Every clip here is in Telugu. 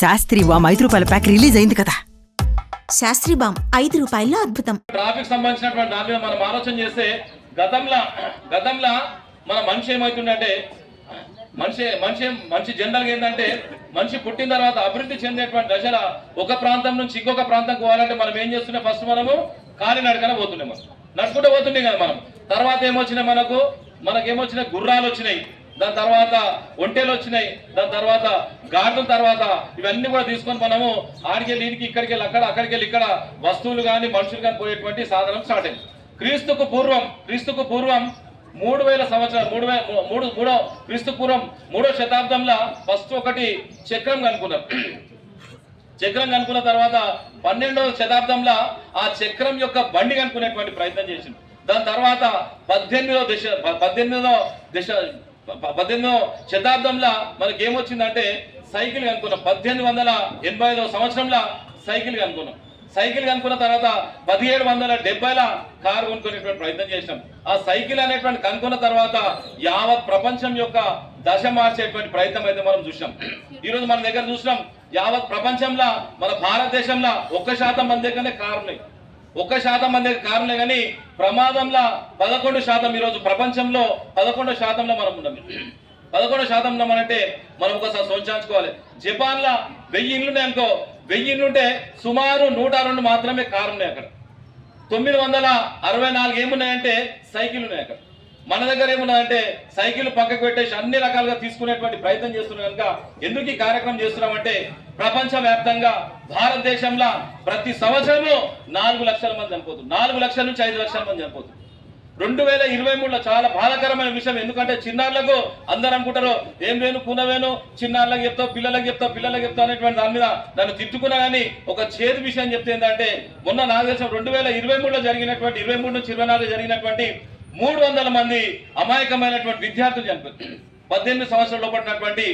శాస్త్రి వామ్ ఐదు రూపాయల ప్యాక్ రిలీజ్ అయింది కదా. శాస్త్రి బామ్ ఐదు రూపాయల్లో అద్భుతం. ట్రాఫిక్ సంబంధించినటువంటి దాని మీద మనం ఆలోచన చేస్తే గతంలో గతంలో మన మనిషి ఏమవుతుందంటే మనిషి మనిషి మనిషి జనరల్గా ఏంటంటే మనిషి పుట్టిన తర్వాత అభివృద్ధి చెందేటువంటి దశల ఒక ప్రాంతం నుంచి ఇంకొక ప్రాంతం పోవాలంటే మనం ఏం చేస్తున్నాం? ఫస్ట్ మనము కాలినడకన పోతున్నాం మనం. నడుచుకుంటూ పోతుండే కదా మనం. తర్వాత ఏమొచ్చినాయి మనకు? మనకేమొచ్చినాయి? గుర్రాలు వచ్చినాయి దాని తర్వాత ఒంటెలు వచ్చినాయి. దాని తర్వాత గాడ్ల తర్వాత ఇవన్నీ కూడా తీసుకొని మనము ఆడికి వెళ్ళి ఇక్కడికి వెళ్ళి అక్కడ అక్కడికి వెళ్ళి ఇక్కడ వస్తువులు కానీ మనుషులు కానీ పోయేటువంటి సాధనం స్టార్ట్ అయింది. క్రీస్తుకు పూర్వం క్రీస్తుకు పూర్వం మూడు వేల సంవత్సరాలు మూడు వేల మూడు మూడో క్రీస్తు పూర్వం మూడో శతాబ్దంలో ఫస్ట్ ఒకటి చక్రం కనుక్కున్నారు. చక్రం కనుక్కున్న తర్వాత పన్నెండవ శతాబ్దంలో ఆ చక్రం యొక్క బండి కనుక్కునేటువంటి ప్రయత్నం చేసింది దాని తర్వాత పద్దెనిమిదో దశ పద్దెనిమిదో దశ పద్దెనిమిదో శతాబ్దంలో మనకి ఏమొచ్చిందంటే సైకిల్ కనుక్కున్నాం. పద్దెనిమిది వందల ఎనభై ఐదవ సంవత్సరంలో సైకిల్ కనుక్కున్నాం. సైకిల్ కనుక్కున్న తర్వాత పదిహేడు వందల డెబ్బైల కారు కొనుక్కునేటువంటి ప్రయత్నం చేసినాం ఆ సైకిల్ అనేటువంటి కనుక్కున్న తర్వాత యావత్ ప్రపంచం యొక్క దశ మార్చేటువంటి ప్రయత్నం అయితే మనం చూసినాం ఈరోజు మన దగ్గర చూసినాం యావత్ ప్రపంచంలో మన భారతదేశంలో ఒక్క శాతం మంది దగ్గరనే కారు ఉన్నాయి ఒక్క శాతం అనేది కారణమే కానీ ప్రమాదంలో పదకొండు శాతం ఈరోజు ప్రపంచంలో పదకొండు శాతంలో మనం ఉన్నాం. పదకొండు శాతం అంటే మనం ఒకసారి సోచాంచుకోవాలి జపాన్ లా వెయ్యి ఇండ్లు ఉన్నాయి అనుకో వెయ్యి ఇండ్లు ఉంటే సుమారు నూట రెండు మాత్రమే కారు ఉన్నాయి అక్కడ. తొమ్మిది వందల అరవై నాలుగు ఏమున్నాయంటే సైకిల్ ఉన్నాయి అక్కడ. మన దగ్గర ఏమున్నాయంటే సైకిల్ పక్కకు పెట్టేసి అన్ని రకాలుగా తీసుకునేటువంటి ప్రయత్నం చేస్తున్నాం కనుక ఎందుకు ఈ కార్యక్రమం చేస్తున్నామంటే ప్రపంచవ్యాప్తంగా భారతదేశంలో ప్రతి సంవత్సరము నాలుగు లక్షల మంది చనిపోతుంది. నాలుగు లక్షల నుంచి ఐదు లక్షల మంది చనిపోతుంది. రెండు వేల ఇరవై మూడులో చాలా బాధాకరమైన విషయం ఎందుకంటే చిన్నారులకు అందరు అనుకుంటారు ఏం వేను కూనవేను చిన్నారులకు చెప్తావు పిల్లలకు చెప్తావు పిల్లలకు చెప్తావు అనేటువంటి దాని మీద నన్ను తిట్టుకున్నా కానీ ఒక చేదు విషయం చెప్తే ఏంటంటే మొన్న నాగదేశం రెండు వేల ఇరవై మూడులో జరిగినటువంటి ఇరవై మూడు నుంచి ఇరవై నాలుగు జరిగినటువంటి మూడు వందల మంది అమాయకమైనటువంటి విద్యార్థులు చనిపోతున్నారు పద్దెనిమిది సంవత్సరాల లోపడినటువంటి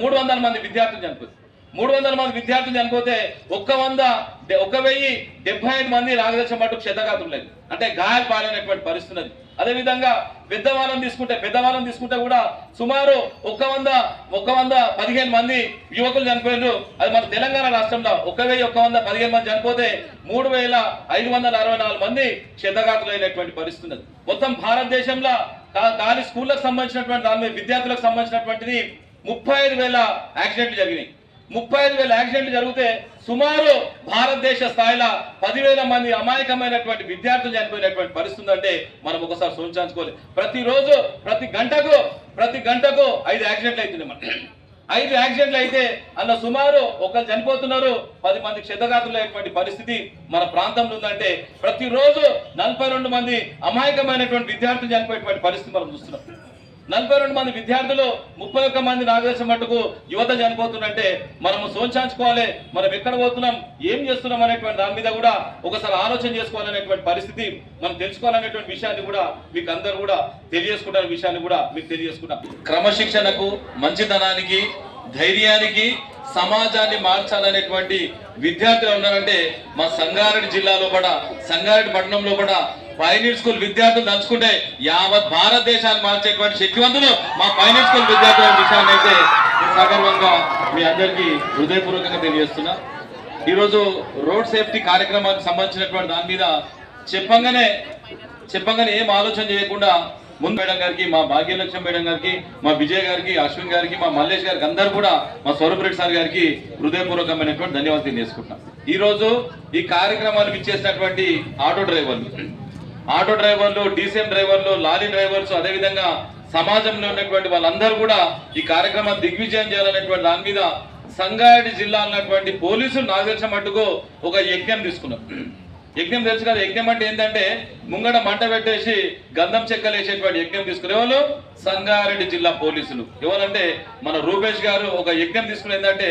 మూడు వందల మంది విద్యార్థులు చనిపోతుంది మూడు వందల మంది విద్యార్థులు చనిపోతే ఒక్క వంద డె- ఒక వెయ్యి డెబ్బై ఐదు మంది నాగదర్శనం మటుకు క్షతఘాతం లేదు అంటే గాయాలు పాలైనటువంటి పరిస్థితి ఉన్నది. అదేవిధంగా పెద్దవాళ్ళని తీసుకుంటే పెద్దవాళ్ళని తీసుకుంటే కూడా సుమారు ఒక వంద ఒక వంద పదిహేను మంది యువకులు చనిపోయారు అది మన తెలంగాణ రాష్ట్రంలో ఒక వెయ్యి ఒక వంద పదిహేను మంది చనిపోతే మూడు వేల ఐదు వందల అరవై నాలుగు మంది క్షతగాతులు అయినటువంటి పరిస్థితి మొత్తం భారతదేశంలో దాని స్కూళ్ళకు సంబంధించినటువంటి దాని మీద విద్యార్థులకు సంబంధించినటువంటిది ముప్పై ఐదు వేల యాక్సిడెంట్లు జరిగినాయి. ముప్పై ఐదు వేల యాక్సిడెంట్లు జరిగితే సుమారు భారతదేశ స్థాయిలో పదివేల మంది అమాయకమైనటువంటి విద్యార్థులు చనిపోయినటువంటి పరిస్థితి అంటే మనం ఒకసారి సూచించుకోవాలి. ప్రతిరోజు ప్రతి గంటకు ప్రతి గంటకు ఐదు యాక్సిడెంట్లు అవుతున్నాయి మనం ఐదు యాక్సిడెంట్లు అయితే అన్న సుమారు ఒకరు చనిపోతున్నారు పది మంది క్షతగాతులైనటువంటి పరిస్థితి మన ప్రాంతంలో ఉందంటే ప్రతిరోజు నలభై రెండు మంది అమాయకమైనటువంటి విద్యార్థులు చనిపోయేటువంటి పరిస్థితి మనం చూస్తున్నాం. నలభై రెండు మంది విద్యార్థులు ముప్పై ఒక్క మంది నాగదేశం మట్టుకు యువత చనిపోతుందంటే మనము సోంచాంచుకోవాలి మనం ఎక్కడ పోతున్నాం ఏం చేస్తున్నాం అనేటువంటి దాని మీద కూడా ఒకసారి ఆలోచన చేసుకోవాలనేటువంటి పరిస్థితి మనం తెలుసుకోవాలనేటువంటి విషయాన్ని కూడా మీకు అందరు కూడా తెలియజేసుకుంటున్న విషయాన్ని కూడా మీకు తెలియజేసుకుంటాం. క్రమశిక్షణకు మంచితనానికి ధైర్యానికి సమాజాన్ని మార్చాలనేటువంటి విద్యార్థులు ఉన్నారంటే మా సంగారెడ్డి జిల్లాలో కూడా సంగారెడ్డి పట్టణంలో కూడా పైనీర్ స్కూల్ విద్యార్థులు దంచుకుంటే యావత్ భారతదేశాన్ని మార్చేటువంటి శక్తివంతులు మా పైనీర్ స్కూల్ విద్యార్థుల విషయాన్ని అయితే ఈ సగర్వంగా మీ అందరికీ హృదయపూర్వకంగా తెలియజేస్తున్నా. ఈరోజు రోడ్ సేఫ్టీ కార్యక్రమానికి సంబంధించినటువంటి దాని మీద చెప్పంగానే చెప్పంగానే ఏం ఆలోచన చేయకుండా ముందు మేడం గారికి మా భాగ్యలక్ష్మి మేడం గారికి మా విజయ్ గారికి అశ్విన్ గారికి మా మల్లేష్ గారికి అందరూ కూడా మా స్వరూప్ రెడ్డి సార్ గారికి హృదయపూర్వకమైనటువంటి ధన్యవాదాలు తెలియజేసుకుంటున్నాం. ఈ రోజు ఈ కార్యక్రమానికి ఇచ్చేసినటువంటి ఆటో డ్రైవర్లు. ఆటో డ్రైవర్లు డీసీఎం డ్రైవర్లు లారీ డ్రైవర్స్ అదేవిధంగా సమాజంలో ఉన్నటువంటి వాళ్ళందరూ కూడా ఈ కార్యక్రమాన్ని దిగ్విజయం చేయాలనేటువంటి దాని మీద సంగారెడ్డి జిల్లా అన్నటువంటి పోలీసులు నాకు తెలిసిన మట్టుకు ఒక యజ్ఞం తీసుకున్నారు. యజ్ఞం తెలుసు కదా యజ్ఞం అంటే ఏంటంటే ముంగడ మంట పెట్టేసి గంధం చెక్కలు వేసేటువంటి యజ్ఞం తీసుకునే వాళ్ళు సంగారెడ్డి జిల్లా పోలీసులు. ఎవరంటే మన రూపేష్ గారు ఒక యజ్ఞం తీసుకుని ఏంటంటే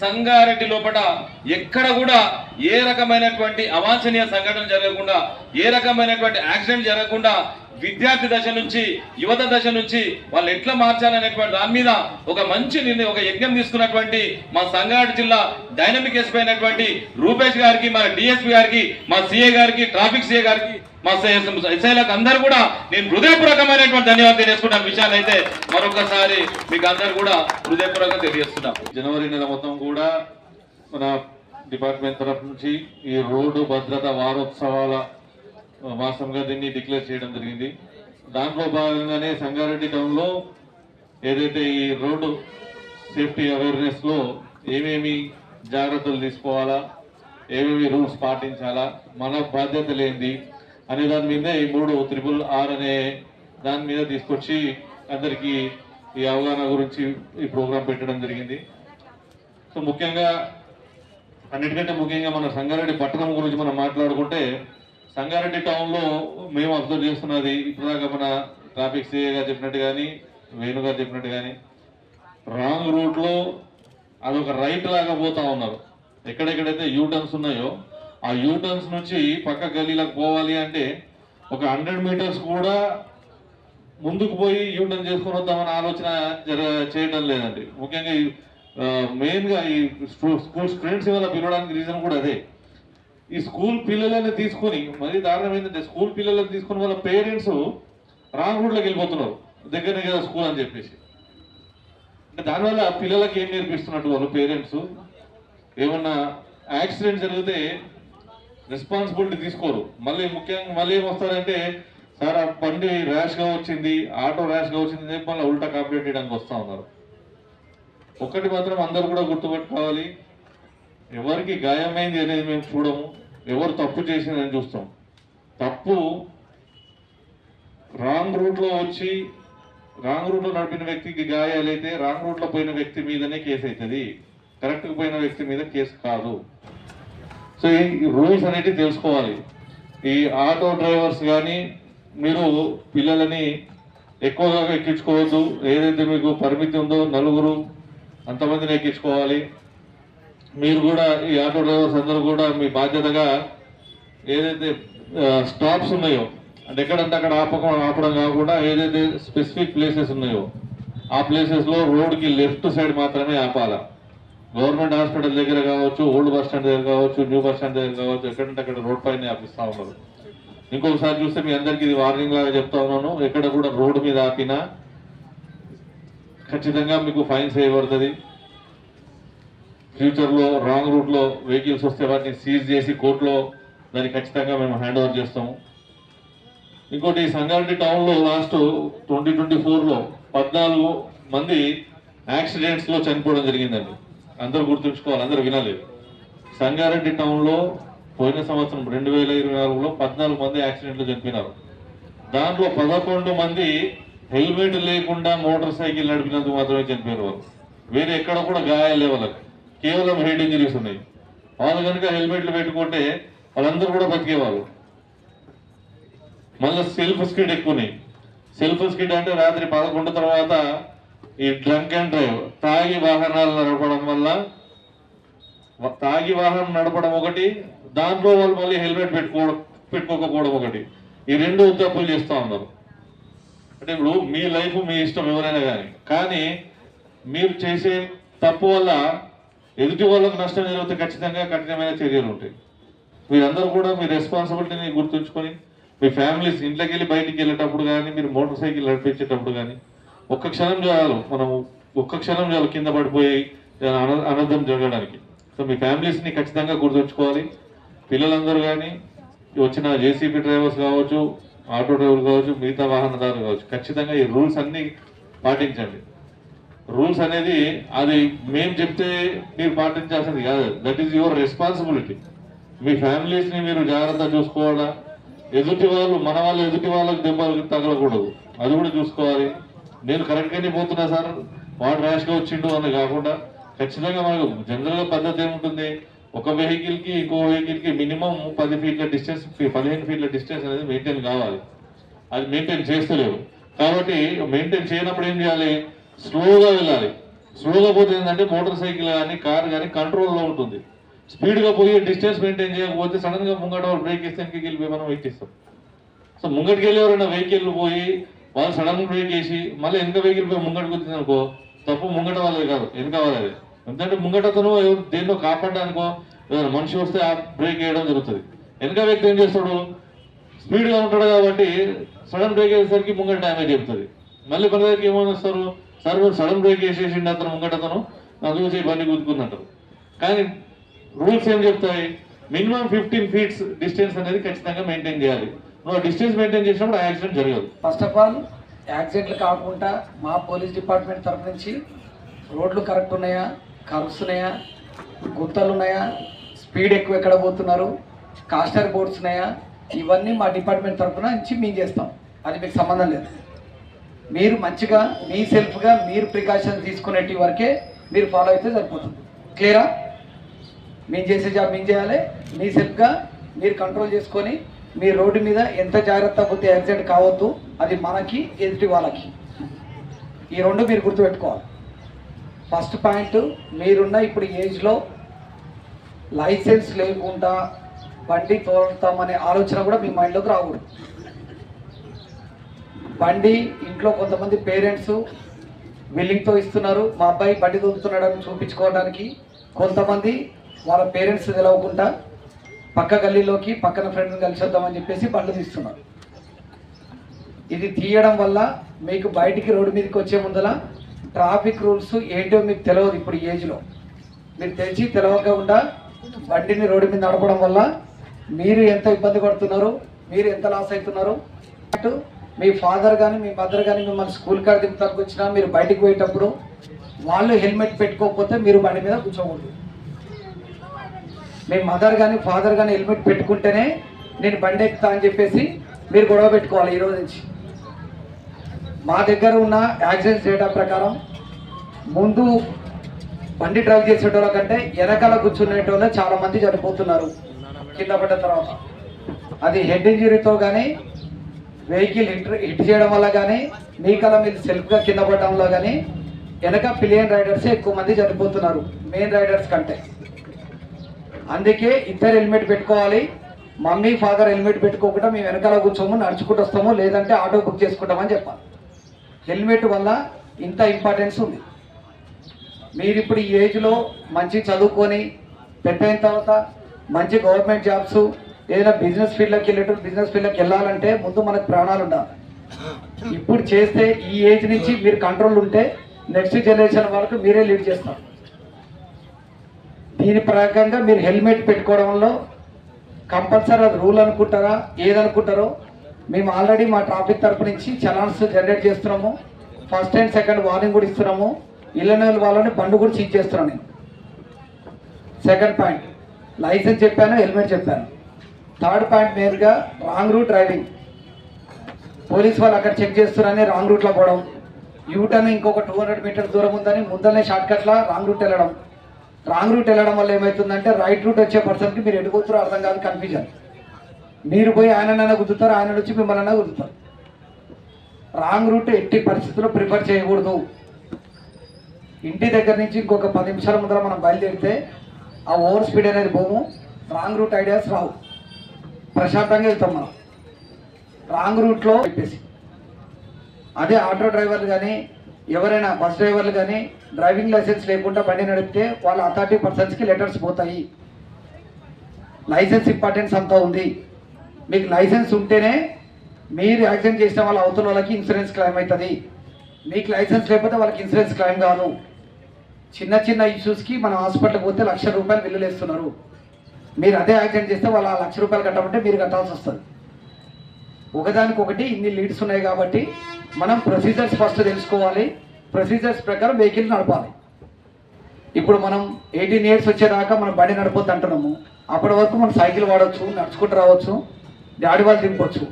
సంగారెడ్డి లోపల ఎక్కడ కూడా ఏ రకమైనటువంటి అవాంఛనీయ సంఘటన జరగకుండా ఏ రకమైనటువంటి యాక్సిడెంట్ జరగకుండా విద్యార్థి దశ నుంచి యువత దశ నుంచి వాళ్ళు ఎట్లా మార్చాలనేటువంటి దాని మీద ఒక మంచి నిర్ణయం ఒక యజ్ఞం తీసుకున్నటువంటి మా సంగారెడ్డి జిల్లా డైనమిక్ ఎస్పీ అయినటువంటి రూపేష్ గారికి మా డిఎస్పీ గారికి మా సిఏ గారికి ట్రాఫిక్ సిఏ గారికి మా ఎస్ఐలకు అందరూ కూడా నేను హృదయపూర్వకమైనటువంటి ధన్యవాదాలు తెలియజేసుకుంటాను. విషయాలు అయితే మరొకసారి మీకు అందరు కూడా హృదయపూర్వకంగా తెలియజేస్తున్నాం జనవరి నెల మొత్తం కూడా మన డిపార్ట్మెంట్ తరఫు నుంచి ఈ రోడ్డు భద్రత వారోత్సవాల మాసంగా దీన్ని డిక్లేర్ చేయడం జరిగింది. దాంట్లో భాగంగానే సంగారెడ్డి టౌన్లో ఏదైతే ఈ రోడ్డు సేఫ్టీ అవేర్నెస్లో ఏమేమి జాగ్రత్తలు తీసుకోవాలా ఏమేమి రూల్స్ పాటించాలా మన బాధ్యత లేనిది అనే దాని మీద ఈ మూడు త్రిపుల్ ఆర్ అనే దాని మీద తీసుకొచ్చి అందరికీ ఈ అవగాహన గురించి ఈ ప్రోగ్రాం పెట్టడం జరిగింది. సో ముఖ్యంగా అన్నిటికంటే ముఖ్యంగా మన సంగారెడ్డి పట్టణం గురించి మనం మాట్లాడుకుంటే సంగారెడ్డి టౌన్లో మేము అబ్జర్వ్ చేస్తున్నది ఇప్పటిదాకా మన ట్రాఫిక్ సిఏ గారు చెప్పినట్టు కానీ వేణు గారు చెప్పినట్టు కానీ రాంగ్ రూట్లో అదొక రైట్ లాగా పోతా ఉన్నారు. ఎక్కడెక్కడైతే యూటర్న్స్ ఉన్నాయో ఆ యూటర్న్స్ నుంచి పక్క గలీలకు పోవాలి అంటే ఒక హండ్రెడ్ మీటర్స్ కూడా ముందుకు పోయి యూటర్న్ చేసుకుని వద్దామని ఆలోచన జర చేయడం లేదండి. ముఖ్యంగా మెయిన్గా ఈ స్కూల్ స్టూడెంట్స్ ఏమైనా పిలవడానికి రీజన్ కూడా అదే. ఈ స్కూల్ పిల్లలని తీసుకొని మరీ దారుణం ఏంటంటే స్కూల్ పిల్లలని తీసుకుని వాళ్ళ పేరెంట్స్ రాంగ్ రూట్లోకి వెళ్ళిపోతున్నారు. దగ్గరనే కదా స్కూల్ అని చెప్పేసి. అంటే దానివల్ల పిల్లలకి ఏం నేర్పిస్తున్నట్టు వాళ్ళు పేరెంట్స్ ఏమన్నా యాక్సిడెంట్ జరిగితే రెస్పాన్సిబిలిటీ తీసుకోరు. మళ్ళీ ముఖ్యంగా మళ్ళీ ఏం వస్తారంటే సార్ ఆ బండి ర్యాష్గా వచ్చింది ఆటో ర్యాష్గా వచ్చింది అని చెప్పి మళ్ళీ ఉల్టా కంప్లీట్ చేయడానికి వస్తూ ఉన్నారు. ఒకటి మాత్రం అందరూ కూడా గుర్తుపెట్టుకోవాలి. ఎవరికి గాయమైంది అనేది మేము చూడము. ఎవరు తప్పు చేసిందని చూస్తాం. తప్పు రాంగ్ రూట్లో వచ్చి రాంగ్ రూట్లో నడిపిన వ్యక్తికి గాయాలైతే రాంగ్ రూట్లో పోయిన వ్యక్తి మీదనే కేసు అవుతుంది కరెక్ట్గా పోయిన వ్యక్తి మీద కేసు కాదు. సో ఈ రూల్స్ అనేటివి తెలుసుకోవాలి. ఈ ఆటో డ్రైవర్స్ కానీ మీరు పిల్లలని ఎక్కువగా ఎక్కించుకోవద్దు. ఏదైతే మీకు పరిమితి ఉందో నలుగురు అంతమందిని ఎక్కించుకోవాలి మీరు కూడా ఈ ఆటో డ్రైవర్స్ అందరూ కూడా మీ బాధ్యతగా ఏదైతే స్టాప్స్ ఉన్నాయో అంటే ఎక్కడంటే అక్కడ ఆపకం ఆపడం కాకుండా ఏదైతే స్పెసిఫిక్ ప్లేసెస్ ఉన్నాయో ఆ ప్లేసెస్లో రోడ్కి లెఫ్ట్ సైడ్ మాత్రమే ఆపాలా. గవర్నమెంట్ హాస్పిటల్ దగ్గర కావచ్చు ఓల్డ్ బస్ స్టాండ్ దగ్గర కావచ్చు న్యూ బస్ స్టాండ్ దగ్గర కావచ్చు ఎక్కడంటే అక్కడ రోడ్ పైన ఆపిస్తూ ఉన్నారు. ఇంకొకసారి చూస్తే మీ అందరికీ ఇది వార్నింగ్ లాగా చెప్తా ఉన్నాను. ఎక్కడ కూడా రోడ్డు మీద ఆపినా ఖచ్చితంగా మీకు ఫైన్ చేయబడుతుంది ఫ్యూచర్లో రాంగ్ రూట్లో వెహికల్స్ వస్తే వాటిని సీజ్ చేసి కోర్టులో దాన్ని ఖచ్చితంగా మేము హ్యాండ్ ఓవర్ చేస్తాము. ఇంకోటి సంగారెడ్డి టౌన్లో లాస్ట్ ట్వంటీ ట్వంటీ ఫోర్లో పద్నాలుగు మంది యాక్సిడెంట్స్లో చనిపోవడం జరిగిందండి. అందరూ గుర్తుంచుకోవాలి అందరూ వినాలి సంగారెడ్డి టౌన్లో పోయిన సంవత్సరం రెండు వేల ఇరవై నాలుగులో పద్నాలుగు మంది యాక్సిడెంట్లు చనిపోయినారు. దాంట్లో పదకొండు మంది హెల్మెట్ లేకుండా మోటార్ సైకిల్ నడిపినందుకు మాత్రమే చనిపోయిన వాళ్ళు. వేరే ఎక్కడ కూడా గాయాలు వాళ్ళకి. కేవలం హెడ్ ఇంజరీస్ ఉన్నాయి. వాళ్ళు కనుక హెల్మెట్లు పెట్టుకుంటే వాళ్ళందరూ కూడా బతికేవాళ్ళు. మళ్ళీ సెల్ఫ్ స్కిడ్ ఎక్కువనే సెల్ఫ్ స్కిడ్ అంటే రాత్రి పదకొండు తర్వాత ఈ డ్రంక్ అండ్ డ్రైవ్ తాగి వాహనాలు నడపడం వల్ల తాగి వాహనం నడపడం ఒకటి దాంట్లో వాళ్ళు మళ్ళీ హెల్మెట్ పెట్టుకో పెట్టుకోకపోవడం ఒకటి. ఈ రెండు తప్పులు చేస్తూ ఉన్నారు. అంటే ఇప్పుడు మీ లైఫ్ మీ ఇష్టం ఎవరైనా కానీ కానీ మీరు చేసే తప్పు వల్ల ఎదుటి వాళ్ళకు నష్టం జరిగితే ఖచ్చితంగా కఠినమైన చర్యలు ఉంటాయి. మీరందరూ కూడా మీ రెస్పాన్సిబిలిటీని గుర్తుంచుకొని మీ ఫ్యామిలీస్ ఇంట్లోకి వెళ్ళి బయటికి వెళ్ళేటప్పుడు కానీ మీరు మోటార్ సైకిల్ నడిపించేటప్పుడు కానీ ఒక్క క్షణం చాలు మనం ఒక్క క్షణం చాలు కింద పడిపోయి అన- అనర్థం జరగడానికి. సో మీ ఫ్యామిలీస్ని ఖచ్చితంగా గుర్తుంచుకోవాలి. పిల్లలందరూ కానీ వచ్చిన జేసీబీ డ్రైవర్స్ కావచ్చు ఆటో డ్రైవర్ కావచ్చు మిగతా వాహనదారులు కావచ్చు ఖచ్చితంగా ఈ రూల్స్ అన్ని పాటించండి. రూల్స్ అనేది అది మేము చెప్తే మీరు పాటించాల్సింది కాదు. దట్ ఈస్ యువర్ రెస్పాన్సిబిలిటీ మీ ఫ్యామిలీస్ని మీరు జాగ్రత్త చూసుకోవాలా? ఎదుటి వాళ్ళు మన వాళ్ళు ఎదుటి వాళ్ళకి దెబ్బలు తగలకూడదు. అది కూడా చూసుకోవాలి. నేను కరెక్ట్గానే పోతున్నా సార్. వాడు ర్యాష్గా వచ్చిండు అని కాకుండా ఖచ్చితంగా మనకు జనరల్గా పద్ధతి ఏముంటుంది? ఒక వెహికల్కి ఇంకో వెహికల్కి మినిమం పది ఫీట్ల డిస్టెన్స్ పదిహేను ఫీట్ల డిస్టెన్స్ అనేది మెయింటైన్ కావాలి. అది మెయింటైన్ చేస్తలేవు. కాబట్టి మెయింటైన్ చేయనప్పుడు ఏం చేయాలి? స్లోగా వెళ్ళాలి. స్లోగా పోతే ఏంటంటే మోటార్ సైకిల్ కానీ కార్ కానీ కంట్రోల్లో ఉంటుంది. స్పీడ్గా పోయి డిస్టెన్స్ మెయింటైన్ చేయకపోతే సడన్గా ముంగట వాళ్ళు బ్రేక్ వేస్తే వెనక్కి వెళ్ళిపోయి మనం వెయిట్ చేస్తాం. సో ముంగటికి వెళ్ళి ఎవరైనా వెహికల్ పోయి వాళ్ళు సడన్ బ్రేక్ వేసి మళ్ళీ వెనక వెహికల్ పోయి ముంగటికి వచ్చింది అనుకో తప్పు ముంగట వాళ్ళది కాదు వెనక వాళ్ళది. ఎందుకంటే ముంగటతను దేన్నో కాపాడడానికో ఏదైనా మనిషి వస్తే ఆ బ్రేక్ వేయడం జరుగుతుంది. వెనక వ్యక్తి ఏం చేస్తాడు? స్పీడ్గా ఉంటాడు కాబట్టి సడన్ బ్రేక్ వేసేసరికి ముంగట డ్యామేజ్ చెప్తుంది మళ్ళీ మన దగ్గరికి ఏమనిస్తారు వస్తారు? సార్ సడన్ బ్రేక్ వేసేసిండి అతను ముంగటతను నాకు చూసి బండి గుద్దుకున్నట్టు కానీ రూల్స్ ఏం చెప్తాయి? మినిమం ఫిఫ్టీన్ ఫీట్స్ డిస్టెన్స్ అనేది ఖచ్చితంగా మెయింటైన్ చేయాలి. నువ్వు డిస్టెన్స్ మెయింటైన్ చేసినప్పుడు యాక్సిడెంట్ జరగదు. ఫస్ట్ ఆఫ్ ఆల్ యాక్సిడెంట్లు కాకుండా మా పోలీస్ డిపార్ట్మెంట్ తరఫు నుంచి రోడ్లు కరెక్ట్ ఉన్నాయా? కర్వ్స్ ఉన్నాయా గుంతలు ఉన్నాయా స్పీడ్ ఎక్కువ ఎక్కడ పోతున్నారు? కాస్టర్ బోర్డ్స్ ఉన్నాయా ఇవన్నీ మా డిపార్ట్మెంట్ తరఫున నుంచి మేము చేస్తాం. అది మీకు సంబంధం లేదు. మీరు మంచిగా మీ సెల్ఫ్గా మీరు ప్రికాషన్ తీసుకునేటి వరకే మీరు ఫాలో అయితే సరిపోతుంది. క్లియరా? మేము చేసే జాబ్ మేము చేయాలి. మీ సెల్ఫ్గా మీరు కంట్రోల్ చేసుకొని మీ రోడ్డు మీద ఎంత జాగ్రత్త పోతే యాక్సిడెంట్ కావద్దు అది మనకి ఎదుటి వాళ్ళకి. ఈ రెండు మీరు గుర్తుపెట్టుకోవాలి. ఫస్ట్ పాయింట్ మీరున్న ఇప్పుడు ఏజ్లో లైసెన్స్ లేకుండా బండి తోలుతామనే ఆలోచన కూడా మీ మైండ్లోకి రాకూడదు. బండి ఇంట్లో కొంతమంది పేరెంట్స్ విల్లింగ్తో ఇస్తున్నారు. మా అబ్బాయి బండి తోలుతున్నాడని చూపించుకోవడానికి కొంతమంది వాళ్ళ పేరెంట్స్ తెలవకుండా పక్క గల్లీలోకి పక్కన ఫ్రెండ్ని కలిసి వద్దామని చెప్పేసి బండ్లు తీస్తున్నారు. ఇది తీయడం వల్ల మీకు బయటికి రోడ్డు మీదకి వచ్చే ముందల ట్రాఫిక్ రూల్స్ ఏంటో మీకు తెలియదు ఇప్పుడు ఏజ్లో. మీరు తెలిసి తెలవకుండా బండిని రోడ్డు మీద నడపడం వల్ల మీరు ఎంత ఇబ్బంది పడుతున్నారు మీరు ఎంత లాస్ అవుతున్నారు అటు మీ ఫాదర్ కానీ మీ మదర్ కానీ మిమ్మల్ని స్కూల్ కాడ దింపడానికి వచ్చినా మీరు బయటికి పోయేటప్పుడు వాళ్ళు హెల్మెట్ పెట్టుకోకపోతే మీరు బండి మీద కూర్చోకూడదు. మీ మదర్ కానీ ఫాదర్ కానీ హెల్మెట్ పెట్టుకుంటేనే నేను బండి ఎక్కుతా అని చెప్పేసి మీరు గొడవ పెట్టుకోవాలి ఈ రోజు నుంచి. మా దగ్గర ఉన్న యాక్సిడెంట్స్ డేటా ప్రకారం ముందు బండి డ్రైవ్ చేసేటోళ్ళ కంటే వెనకాల కూర్చునేటోళ్ళే చాలా మంది చనిపోతున్నారు. కింద పడ్డ తర్వాత. అది హెడ్ ఇంజరీతో కానీ వెహికల్ హిట్ హిట్ చేయడం వల్ల కానీ మీ కల మీరు సెల్ఫ్గా కింద పడడంలో కానీ వెనక పిలియన్ రైడర్స్ ఎక్కువ మంది చనిపోతున్నారు మెయిన్ రైడర్స్ కంటే. అందుకే ఇద్దరు హెల్మెట్ పెట్టుకోవాలి. మమ్మీ ఫాదర్ హెల్మెట్ పెట్టుకోకుండా మేము వెనకాల కూర్చోము నడుచుకుంటూ వస్తాము లేదంటే ఆటో బుక్ చేసుకుంటామని చెప్పాలి. హెల్మెట్ వల్ల ఇంత ఇంపార్టెన్స్ ఉంది. మీరు ఇప్పుడు ఈ ఏజ్లో మంచి చదువుకొని పెద్ద అయిన తర్వాత మంచి గవర్నమెంట్ జాబ్స్ ఏదైనా బిజినెస్ ఫీల్డ్లోకి వెళ్ళేటప్పుడు బిజినెస్ ఫీల్డ్లోకి వెళ్ళాలంటే ముందు మనకు ప్రాణాలు ఉండాలి. ఇప్పుడు చేస్తే ఈ ఏజ్ నుంచి మీరు కంట్రోల్ ఉంటే నెక్స్ట్ జనరేషన్ వరకు మీరే లీడ్ చేస్తారు. దీని ప్రకారంగా మీరు హెల్మెట్ పెట్టుకోవడంలో కంపల్సరీ అది రూల్ అనుకుంటారా? ఏదనుకుంటారో మేము ఆల్రెడీ మా ట్రాఫిక్ తరపు నుంచి చలాన్స్ జనరేట్ చేస్తున్నాము. ఫస్ట్ అండ్ సెకండ్ వార్నింగ్ కూడా ఇస్తున్నాము. ఇళ్ళనోళ్ళ వాళ్ళని బండి కూడా సీజ్ చేస్తున్నాను నేను. సెకండ్ పాయింట్ లైసెన్స్ చెప్పాను హెల్మెట్ చెప్పాను. థర్డ్ పాయింట్ నేరుగా రాంగ్ రూట్ డ్రైవింగ్ పోలీస్ వాళ్ళు అక్కడ చెక్ చేస్తున్నారని రాంగ్ రూట్లో పోవడం. యూటర్న్ ఇంకొక టూ హండ్రెడ్ మీటర్ దూరం ఉందని ముందరనే షార్ట్కట్లా రాంగ్ రూట్ వెళ్ళడం. రాంగ్ రూట్ వెళ్ళడం వల్ల ఏమవుతుందంటే రైట్ రూట్ వచ్చే పర్సన్కి మీరు ఎటు అర్థం కాదు కన్ఫ్యూజన్ మీరు పోయి ఆయననైనా గుర్తుతారు ఆయన వచ్చి మిమ్మల్ని గుర్తుతారు రాంగ్ రూట్ ఎట్టి పరిస్థితుల్లో ప్రిఫర్ చేయకూడదు. ఇంటి దగ్గర నుంచి ఇంకొక పది నిమిషాల ముందర మనం బయలుదేరితే ఆ ఓవర్ స్పీడ్ అనేది పోము. రాంగ్ రూట్ ఐడియాస్ రావు. ప్రశాంతంగా వెళ్తాం మనం. రాంగ్ రూట్లో చెప్పేసి. అదే ఆటో డ్రైవర్లు కానీ ఎవరైనా బస్ డ్రైవర్లు కానీ డ్రైవింగ్ లైసెన్స్ లేకుండా బండి నడిపితే వాళ్ళ అథారిటీ పర్సన్స్కి లెటర్స్ పోతాయి. లైసెన్స్ ఇంపార్టెన్స్ అంతా ఉంది. మీకు లైసెన్స్ ఉంటేనే మీరు యాక్సిడెంట్ చేసిన వాళ్ళ అవతల వాళ్ళకి ఇన్సూరెన్స్ క్లెయిమ్ అవుతుంది. మీకు లైసెన్స్ లేకపోతే వాళ్ళకి ఇన్సూరెన్స్ క్లెయిమ్ కాదు. చిన్న చిన్న ఇష్యూస్కి మన హాస్పిటల్కి పోతే లక్ష రూపాయలు బిల్లులేస్తున్నారు మీరు అదే యాక్సిడెంట్ చేస్తే వాళ్ళు ఆ లక్ష రూపాయలు కట్టమంటే మీరు కట్టాల్సి వస్తుంది. ఒకదానికొకటి ఇన్ని లీడ్స్ ఉన్నాయి కాబట్టి మనం ప్రొసీజర్స్ ఫస్ట్ తెలుసుకోవాలి. ప్రొసీజర్స్ ప్రకారం వెహికల్ నడపాలి. ఇప్పుడు మనం ఎయిటీన్ ఇయర్స్ వచ్చేదాకా మనం బండి నడపొద్దు అంటున్నాము అప్పటి వరకు మనం సైకిల్ వాడవచ్చు నడుచుకుంటూ రావచ్చు. డాడీ వాళ్ళు దింపొచ్చు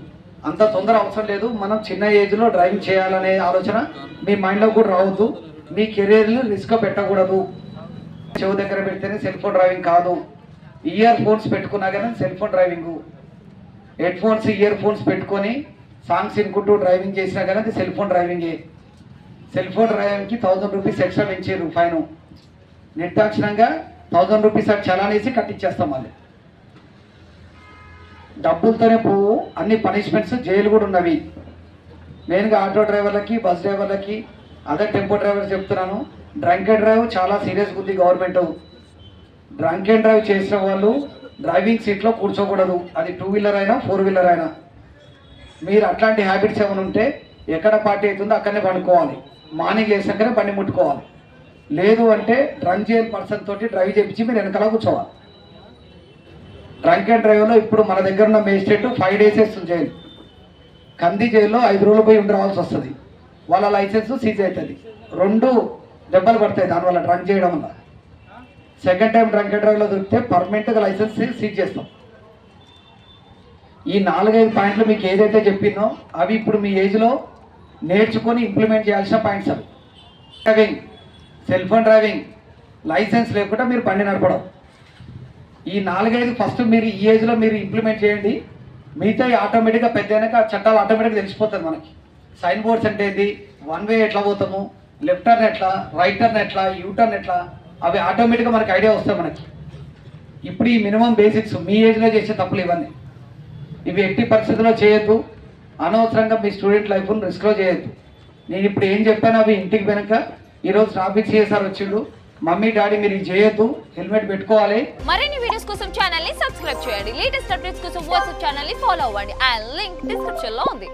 అంత తొందర అవసరం లేదు. మనం చిన్న ఏజ్లో డ్రైవింగ్ చేయాలనే ఆలోచన మీ మైండ్లో కూడా రావద్దు. మీ కెరీర్ని రిస్క్ పెట్టకూడదు. చెవు దగ్గర పెడితేనే సెల్ ఫోన్ డ్రైవింగ్ కాదు. ఇయర్ ఫోన్స్ పెట్టుకున్నా కానీ cell phone driving head phones ear phones పెట్టుకొని సాంగ్స్ వినుకుంటూ డ్రైవింగ్ చేసినా కానీ అది సెల్ ఫోన్ డ్రైవింగే సెల్ ఫోన్ డ్రైవింగ్కి థౌజండ్ రూపీస్ ఎక్స్ట్రా పెంచారు ఫైన్ నిర్దాక్షిణంగా థౌజండ్ రూపీస్ అటు చలానేసి కట్టించేస్తాం మళ్ళీ. డబ్బులతోనే పోవు అన్ని పనిష్మెంట్స్ జైలు కూడా ఉన్నవి. మెయిన్గా ఆటో డ్రైవర్లకి బస్ డ్రైవర్లకి అదే టెంపో డ్రైవర్స్ చెప్తున్నాను. డ్రంక్ అండ్ డ్రైవ్ చాలా సీరియస్గా ఉంది గవర్నమెంట్. డ్రంక్ అండ్ డ్రైవ్ చేసిన వాళ్ళు డ్రైవింగ్ సీట్లో కూర్చోకూడదు. అది టూ వీలర్ అయినా ఫోర్ వీలర్ అయినా. మీరు అట్లాంటి హ్యాబిట్స్ ఏమైనా ఉంటే ఎక్కడ పార్టీ అవుతుందో అక్కడనే పండుకోవాలి. మార్నింగ్ లేసాకనే బండి ముట్టుకోవాలి. లేదు అంటే డ్రంక్ చేయని పర్సన్ తోటి డ్రైవ్ చేయించి మీరు వెనకాల కూర్చోవాలి. డ్రంక్ అండ్ డ్రైవ్లో ఇప్పుడు మన దగ్గర ఉన్న మేజిస్ట్రేట్ ఫైవ్ డేస్ వేస్తుంది జైలు కంది జైల్లో ఐదు రోజులు పోయి ఉండి వస్తుంది. వాళ్ళ లైసెన్స్ సీజ్ అవుతుంది. రెండు దెబ్బలు పడతాయి దానివల్ల డ్రంక్ చేయడం వల్ల. సెకండ్ టైం డ్రంక్ అండ్ డ్రైవ్లో దొరికితే పర్మనెంట్గా లైసెన్స్ సీజ్ చేస్తాం. ఈ నాలుగైదు పాయింట్లు మీకు ఏదైతే చెప్పిందో అవి ఇప్పుడు మీ ఏజ్లో నేర్చుకొని ఇంప్లిమెంట్ చేయాల్సిన పాయింట్స్ అవి. Driving cell phone driving license లేకుండా మీరు బండి నడపడం. ఈ నాలుగైదు ఫస్ట్ మీరు ఈ ఏజ్లో మీరు ఇంప్లిమెంట్ చేయండి. మిగతా ఆటోమేటిక్గా పెద్ద అయినాక చట్టాలు ఆటోమేటిక్గా తెలిసిపోతుంది మనకి. సైన్ బోర్డ్స్ అంటే ఏంటి వన్ వే ఎట్లా పోతాము? లెఫ్ట్ టర్న్ ఎట్లా? రైట్ టర్న్ ఎట్లా? యూ టర్న్ ఎట్లా? అవి ఆటోమేటిక్గా మనకి ఐడియా వస్తాయి మనకి. ఇప్పుడు ఈ మినిమం బేసిక్స్ మీ ఏజ్లో చేసే తప్పులు ఇవన్నీ. ఇవి ఎట్టి పరిస్థితుల్లో చేయొద్దు. అనవసరంగా మీ స్టూడెంట్ లైఫ్ను రిస్క్లో చేయొద్దు. నేను ఇప్పుడు ఏం చెప్పాను అవి ఇంటికి వెనక ఈరోజు ట్రాఫిక్ సిఎస్ఆర్ వచ్చిండు. మమ్మీ డాడీ మీరు చేయొద్దు. హెల్మెట్ పెట్టుకోవాలి. మరిన్ని వీడియోస్ కోసం ఛానల్ని సబ్స్క్రైబ్ చేయండి. లేటెస్ట్ అప్డేట్స్ కోసం వాట్సాప్ ఛానల్ని ఫాలో అవ్వండి. అండ్ లింక్ డిస్క్రిప్షన్లో ఉంది.